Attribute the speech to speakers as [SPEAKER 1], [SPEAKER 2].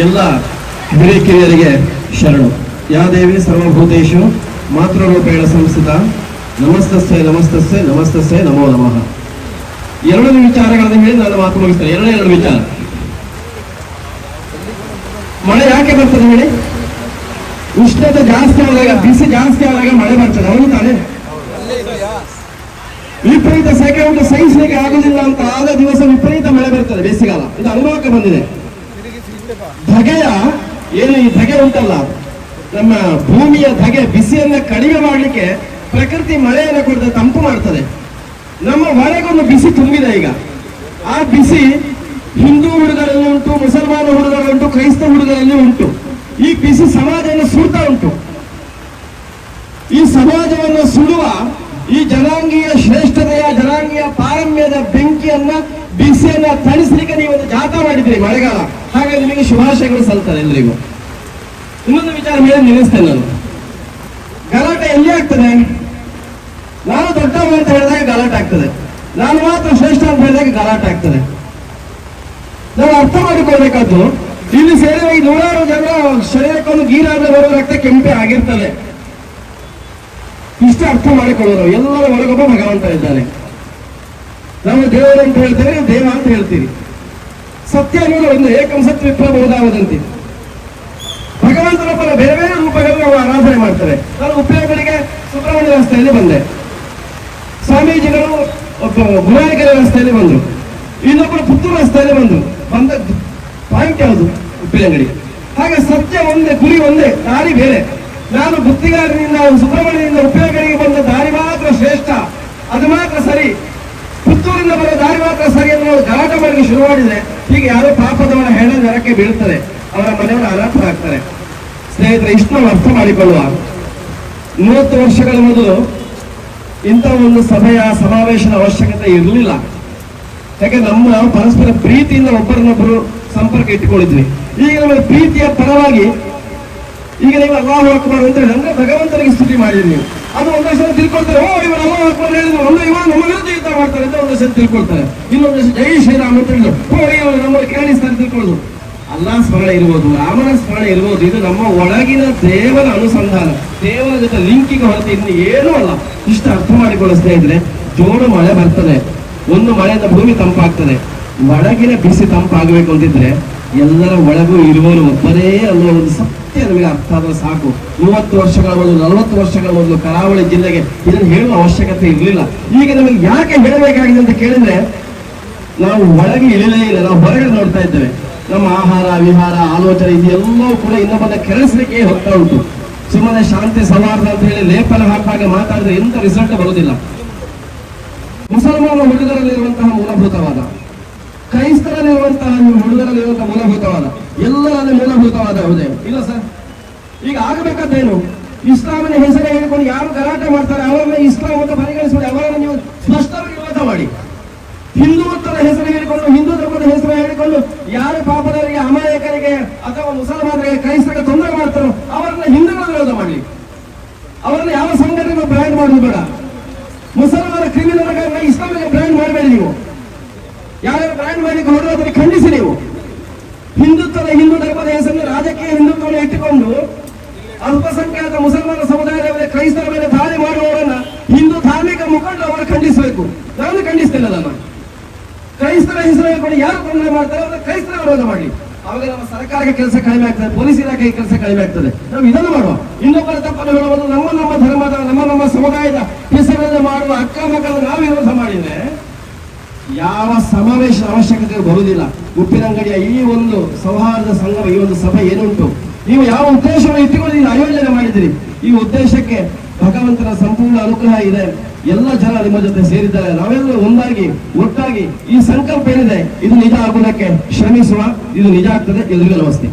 [SPEAKER 1] ಎಲ್ಲ ಹಿರಿಕಿರಿಯರಿಗೆ ಶರಣು. ಯಾ ದೇವಿ ಸರ್ವಭೂತೇಶು, ಮಾತೃರೂಪೇಣ ಸಂಸ್ಥಿತ, ನಮಸ್ತಸ್ಸೆ ನಮಸ್ತಸ್ಸೆ ನಮಸ್ತಸ್ಸೆ, ನಮೋ ನಮಃ. ಎರಡು ವಿಚಾರಗಳನ್ನು ಹೇಳಿ ನಾನು ಮಾತು ಮುಗಿಸ್ತೇನೆ ಎರಡೇ ಎರಡು ವಿಚಾರ. ಮಳೆ ಯಾಕೆ ಬರ್ತದೆ ಹೇಳಿ? ಉಷ್ಣತೆ ಜಾಸ್ತಿ ಆದಾಗ, ಬಿಸಿ ಜಾಸ್ತಿ ಆದಾಗ ಮಳೆ ಬರ್ತದೆ. ಹೌದು ತಾನೆ? ವಿಪರೀತ ಸೆಕೆ ಉಂಟು ಸಹಿಸಲಿಕ್ಕೆ ಆಗುದಿಲ್ಲ ಅಂತ ಆದ ದಿವಸ ವಿಪರೀತ ಮಳೆ ಬರ್ತದೆ ಬೇಸಿಗೆಗಾಲ. ಇದು ಅನುಭವಕ್ಕೆ ಬಂದಿದೆ. ಧಗೆಯ, ಏನು ಈ ಧಗೆ ಉಂಟಲ್ಲ, ನಮ್ಮ ಭೂಮಿಯ ಧಗೆ ಬಿಸಿಯನ್ನ ಕಡಿಮೆ ಮಾಡಲಿಕ್ಕೆ ಪ್ರಕೃತಿ ಮಳೆಯನ್ನು ಕೊಡದೆ ತಂಪು ಮಾಡ್ತದೆ. ನಮ್ಮ ಒಳಗೊಂದು ಬಿಸಿ ತುಂಬಿದೆ ಈಗ. ಆ ಬಿಸಿ ಹಿಂದೂ ಹುಡುಗರಲ್ಲಿ ಉಂಟು, ಮುಸಲ್ಮಾನ ಹುಡುಗರಲ್ಲಿ ಉಂಟು, ಕ್ರೈಸ್ತ ಹುಡುಗರಲ್ಲಿ ಉಂಟು. ಈ ಬಿಸಿ ಸಮಾಜವನ್ನು ಸುಡ್ತಾ ಉಂಟು. ಈ ಸಮಾಜವನ್ನು ಸುಡುವ ಈ ಜನಾಂಗೀಯ ಶ್ರೇಷ್ಠತೆಯ, ಜನಾಂಗೀಯ ಪಾರಮ್ಯದ ಬೆಂಕಿಯನ್ನ ಬಿಸಿಯನ್ನ ತಣಿಸ್ಲಿಕ್ಕೆ ನೀವು ಒಂದು ಜಾಥಾ ಮಾಡಿದ್ರಿ ಮಳೆಗಾಲ. ಹಾಗೆ ನಿಮಗೆ ಶುಭಾಶಯಗಳು ಸಲ್ತಾರೆ ಎಲ್ಲರಿಗೂ ಇನ್ನೊಂದು ವಿಚಾರ ಮೇಲೆ ನಿಲ್ಲಿಸ್ತೇನೆ ನಾನು. ಗಲಾಟೆ ಎಲ್ಲಿ ಆಗ್ತದೆ? ನಾನು ದೊಡ್ಡವ ಅಂತ ಹೇಳಿದಾಗ ಗಲಾಟೆ ಆಗ್ತದೆ. ನಾನು ಮಾತ್ರ ಶ್ರೇಷ್ಠ ಅಂತ ಹೇಳಿದಾಗ ಗಲಾಟೆ ಆಗ್ತದೆ. ನಾವು ಅರ್ಥ ಮಾಡಿಕೊಳ್ಬೇಕಾದ್ದು, ಇಲ್ಲಿ ಸೇರಿ ಈ ನೂರಾರು ಜನ ಶರೀರಕ್ಕೊಂದು ಗೀರಾದ್ರೆ ಬರೋ ರಕ್ತ ಕೆಂಪೆ ಆಗಿರ್ತದೆ. ಇಷ್ಟು ಅರ್ಥ ಮಾಡಿಕೊಳ್ಳೋರು. ಎಲ್ಲರ ಒಳಗೊಬ್ಬ ಭಗವಂತ ಇದ್ದಾನೆ. ನಾವು ದೇವರು ಅಂತ ಹೇಳ್ತೇವೆ ನೀವು ದೇವ ಅಂತ ಹೇಳ್ತೀರಿ ಸತ್ಯ ಅನ್ನೋದು ಒಂದು ಏಕಂ ಸತ್ಯ ವಿಪ್ರಬೋಧಾವದಂತಿ ಭಗವಂತನ ಪರ ಬೇರೆ ಬೇರೆ ರೂಪಗಳನ್ನು ನಾವು ಆರಾಧನೆ ಮಾಡ್ತಾರೆ. ನಾನು ಉಪಯೋಗಗಳಿಗೆ ಸುಬ್ರಹ್ಮಣ್ಯ ರಸ್ತೆಯಲ್ಲಿ ಬಂದೆ. ಸ್ವಾಮೀಜಿಗಳು ಒಬ್ಬ ಗುರುವಾರಿಕೆರೆ ರಸ್ತೆಯಲ್ಲಿ ಬಂದರು. ಇನ್ನೊಬ್ಬರು ಪುತ್ತೂರು ರಸ್ತೆಯಲ್ಲಿ ಬಂದರು. ಬಂದ ಪಾಯಿಂಟ್ ಯಾವುದು? ಉಪ್ಪಿನಂಗಡಿ. ಹಾಗೆ ಸತ್ಯ ಒಂದೇ, ಗುರಿ ಒಂದೇ, ದಾರಿ ಬೇರೆ. ನಾನು ಗುತ್ತಿಗಾರನಿಂದ ಸುಬ್ರಹ್ಮಣ್ಯದಿಂದ ಉಪಯೋಗಗಳಿಗೆ ಬಂದ ದಾರಿ ಮಾತ್ರ ಶ್ರೇಷ್ಠ. ಅದು ಮಾತ್ರ ಸರಿ ಪುತ್ತೂರಿಂದ ಬರೋ ದಾರಿ ಮಾತ್ರ ಸರಿ ಅಂತ ಮಾಡಲಿಕ್ಕೆ ಶುರು ಮಾಡಿದ್ರೆ ಹೀಗೆ ಯಾರೋ ಪಾಪದವನ ಹೆಣ ನರಕ್ಕೆ ಬೀಳುತ್ತದೆ. ಅವರ ಮನೆಯವರು ಅನಾಥರಾಗ್ತಾರೆ ಸ್ನೇಹಿತರೆ ಇಷ್ಟು ನಾವು ಅರ್ಥ ಮಾಡಿಕೊಳ್ಳುವ ಮೂವತ್ತು ವರ್ಷಗಳ ಮೊದಲು ಇಂಥ ಒಂದು ಸಭೆಯ ಸಮಾವೇಶದ ಅವಶ್ಯಕತೆ ಇರಲಿಲ್ಲ. ಯಾಕೆ, ನಮ್ಮ ಪರಸ್ಪರ ಪ್ರೀತಿಯಿಂದ ಒಬ್ಬರನ್ನೊಬ್ಬರು ಸಂಪರ್ಕ ಇಟ್ಟುಕೊಂಡಿದ್ವಿ. ಈಗ ನಮ್ಮ ಪ್ರೀತಿಯ ಪರವಾಗಿ ಈಗ ನೀವು ಅಲ್ಲಾಹು ಅಕ್ಬರ್ ಅಂತ ಹೇಳಿ ಅಂದ್ರೆ ಭಗವಂತನಿಗೆ ಸ್ತುತಿ ಮಾಡಿದ್ರಿ ನೀವು. ಅದು ಒಂದೇ ಸಲ ತಿಳ್ಕೊಳ್ತಾರೆ. ಓ, ಇವರ ಹೇಳಿದ್ರು. ಒಂದು ಇವರು ನಮ್ಮ ವಿರುದ್ಧ ಯುದ್ಧ ಮಾಡ್ತಾರೆ ಅಂತ ಒಂದೇ ಸಲ ತಿಳ್ಕೊಳ್ತಾರೆ. ಇನ್ನೊಂದು ಜೈ ಶ್ರೀರಾಮ್ ಅಂತ ಹೇಳಿದ್ರು. ಓ, ಇವರು ನಮ್ಮ ಕೇಳಿಸ್ತಾರೆ ತಿಳ್ಕೊಳ್ಳೋದು. ಅಲ್ಲ ಸ್ಮರಣೆ ಇರ್ಬೋದು, ರಾಮನ ಸ್ಮರಣೆ ಇರ್ಬೋದು. ಇದು ನಮ್ಮ ಒಳಗಿನ ದೇವರ ಅನುಸಂಧಾನ. ದೇವರ ಜೊತೆ ಲಿಂಕಿಗೆ ಹೊರತು ಇನ್ನು ಏನೂ ಅಲ್ಲ. ಇಷ್ಟು ಅರ್ಥ ಮಾಡಿಕೊಳ್ಳೋ ಸ್ನೇಹಿತರೆ ಜೋಡು ಮಳೆ ಬರ್ತದೆ. ಒಂದು ಮಳೆಯಿಂದ ಭೂಮಿ ತಂಪಾಗ್ತದೆ. ಒಳಗಿನ ಬಿಸಿ ತಂಪಾಗಬೇಕು ಅಂತಿದ್ರೆ ಎಲ್ಲರ ಒಳಗೂ ಇರುವವರು ಒಬ್ಬರೇ ಅನ್ನೋ ಒಂದು ಸತ್ಯ ನಮಗೆ ಅರ್ಥ ಆದ್ರೆ ಸಾಕು. ಮೂವತ್ತು ವರ್ಷಗಳ ಮೊದಲು ನಲವತ್ತು ವರ್ಷಗಳ ಮೊದಲು ಕರಾವಳಿ ಜಿಲ್ಲೆಗೆ ಇದನ್ನು ಹೇಳುವ ಅವಶ್ಯಕತೆ ಇರಲಿಲ್ಲ. ಈಗ ನಮಗೆ ಯಾಕೆ ಹೇಳಬೇಕಾಗಿದೆ ಅಂತ ಕೇಳಿದ್ರೆ, ನಾವು ಒಳಗೆ ಇಳಿಲೇ ಇಲ್ಲ, ನಾವು ಹೊರಗಡೆ ನೋಡ್ತಾ ಇದ್ದೇವೆ. ನಮ್ಮ ಆಹಾರ, ವಿಹಾರ, ಆಲೋಚನೆ ಇದೆಲ್ಲವೂ ಕೂಡ ಇನ್ನೊಬ್ಬನ ಕೆಲಸಕ್ಕೆ ಹೋಗ್ತಾ ಉಂಟು. ಸುಮ್ಮನೆ ಶಾಂತಿ ಸೌಹಾರ್ದ ಅಂತ ಹೇಳಿ ಲೇಪನ ಹಾಕುವಾಗ ಮಾತಾಡಿದ್ರೆ ಎಂತ ರಿಸಲ್ಟ್ ಬರುವುದಿಲ್ಲ. ಮುಸಲ್ಮಾನ ಹುಡುಗರಲ್ಲಿರುವಂತಹ ಮೂಲಭೂತವಾದ, ಕ್ರೈಸ್ತರಲ್ಲಿರುವಂತಹ ಹುಡುಗರಲ್ಲಿರುವಂತಹ ಮೂಲಭೂತವಾದ ಎಲ್ಲರಲ್ಲಿ ಮೂಲಭೂತವಾದ ಹೃದಯ ಇಲ್ಲ ಸರ್. ಈಗ ಆಗಬೇಕಾದ್ದೇನು? ಇಸ್ಲಾಮಿನ ಹೆಸರು ಹೇಳಿಕೊಂಡು ಯಾರು ಗಲಾಟೆ ಮಾಡ್ತಾರೆ, ಅವರನ್ನ ಇಸ್ಲಾಂ ಅಂತ ಪರಿಗಣಿಸಬೇಡಿ, ಅವರನ್ನು ನೀವು ಸ್ಪಷ್ಟವಾಗಿ ವಿರೋಧ ಮಾಡಿ. ಹಿಂದೂತ್ವದ ಹೆಸರು ಹೇಳಿಕೊಂಡು, ಹಿಂದೂ ಧರ್ಮದ ಹೆಸರು ಹೇಳಿಕೊಂಡು ಯಾರು ಪಾಪದವರಿಗೆ, ಅಮಾಯಕರಿಗೆ ಅಥವಾ ಮುಸಲ್ಮಾನರಿಗೆ ಕ್ರೈಸ್ತರಿಗೆ ತೊಂದರೆ ಮಾಡ್ತಾರೋ ಅವರನ್ನ ಹಿಂದೂಗಳ ವಿರೋಧ ಮಾಡಿ. ಅವರನ್ನ ಯಾವ ಸಂಘಟನೆ ಬ್ರ್ಯಾಂಡ್ ಮಾಡುದು ಬೇಡ. ಮುಸಲ್ಮಾನ ಕ್ರಿಮಿನಲ್ಗಳನ್ನ ಇಸ್ಲಾಮಿಗೆ ಬ್ರ್ಯಾಂಡ್ ಮಾಡಬೇಡಿ ನೀವು. ಯಾರು ಬ್ರ್ಯಾಂಡ್ ಮಾಡಿ ಹೊರಡೋದನ್ನು ಖಂಡಿಸಿ ಹಿಂದುತ್ವದ ಹಿಂದೂ ಧರ್ಮದ ಹೆಸರಿನ ರಾಜಕೀಯ ಹಿಂದುತ್ವವನ್ನು ಇಟ್ಟುಕೊಂಡು ಅಲ್ಪಸಂಖ್ಯಾತ ಮುಸಲ್ಮಾನ ಸಮುದಾಯದ ಮೇಲೆ ಕ್ರೈಸ್ತರ ಮೇಲೆ ದಾಳಿ ಮಾಡುವವರನ್ನ ಹಿಂದೂ ಧಾರ್ಮಿಕ ಮುಖಂಡ ಅವರು ಖಂಡಿಸಬೇಕು. ನಾನು ಖಂಡಿಸ್ತಿಲ್ಲ ನಾನು ಕ್ರೈಸ್ತರ ಹೆಸರು ಕೊಡಿ ಯಾರು ತೊಂದರೆ ಮಾಡ್ತಾರೆ ಅವರು ಕ್ರೈಸ್ತರ ವಿರೋಧ ಮಾಡಿ ಅವಾಗ ನಮ್ಮ ಸರ್ಕಾರಕ್ಕೆ ಕೆಲಸ ಕಡಿಮೆ ಆಗ್ತದೆ, ಪೊಲೀಸ್ ಇಲಾಖೆಗೆ ಕೆಲಸ ಕಡಿಮೆ ಆಗ್ತದೆ. ನಾವು ಇದನ್ನು ಮಾಡುವ. ಇನ್ನೊಬ್ಬರ ತಪ್ಪನ್ನು ಹೇಳುವುದು ನಮ್ಮ ನಮ್ಮ ಧರ್ಮದ, ನಮ್ಮ ನಮ್ಮ ಸಮುದಾಯದ ಹೆಸರನ್ನು ಮಾಡುವ ಅಕ್ರಮಗಳನ್ನು ನಾವು ವಿರೋಧ ಮಾಡಿದ್ರೆ ಯಾವ ಸಮಾವೇಶದ ಅವಶ್ಯಕತೆ ಬರುವುದಿಲ್ಲ. ಉಪ್ಪಿನಂಗಡಿಯ ಈ ಒಂದು ಸೌಹಾರ್ದ ಸಂಗಮ, ಈ ಒಂದು ಸಭೆ ಏನುಂಟು? ನೀವು ಯಾವ ಉದ್ದೇಶವನ್ನು ಇಟ್ಟುಕೊಂಡು ನೀವು ಆಯೋಜನೆ ಮಾಡಿದಿರಿ ಈ ಉದ್ದೇಶಕ್ಕೆ ಭಗವಂತನ ಸಂಪೂರ್ಣ ಅನುಗ್ರಹ ಇದೆ. ಎಲ್ಲ ಜನ ನಿಮ್ಮ ಜೊತೆ ಸೇರಿದ್ದಾರೆ. ನಾವೆಲ್ಲರೂ ಒಂದಾಗಿ, ಒಟ್ಟಾಗಿ ಈ ಸಂಕಲ್ಪ ಏನಿದೆ, ಇದು ನಿಜ ಆಗುವುದಕ್ಕೆ ಶ್ರಮಿಸುವ, ಇದು ನಿಜ ಆಗ್ತದೆ ಎಲ್ರಿಗೂ ನಮಸ್ತೆ.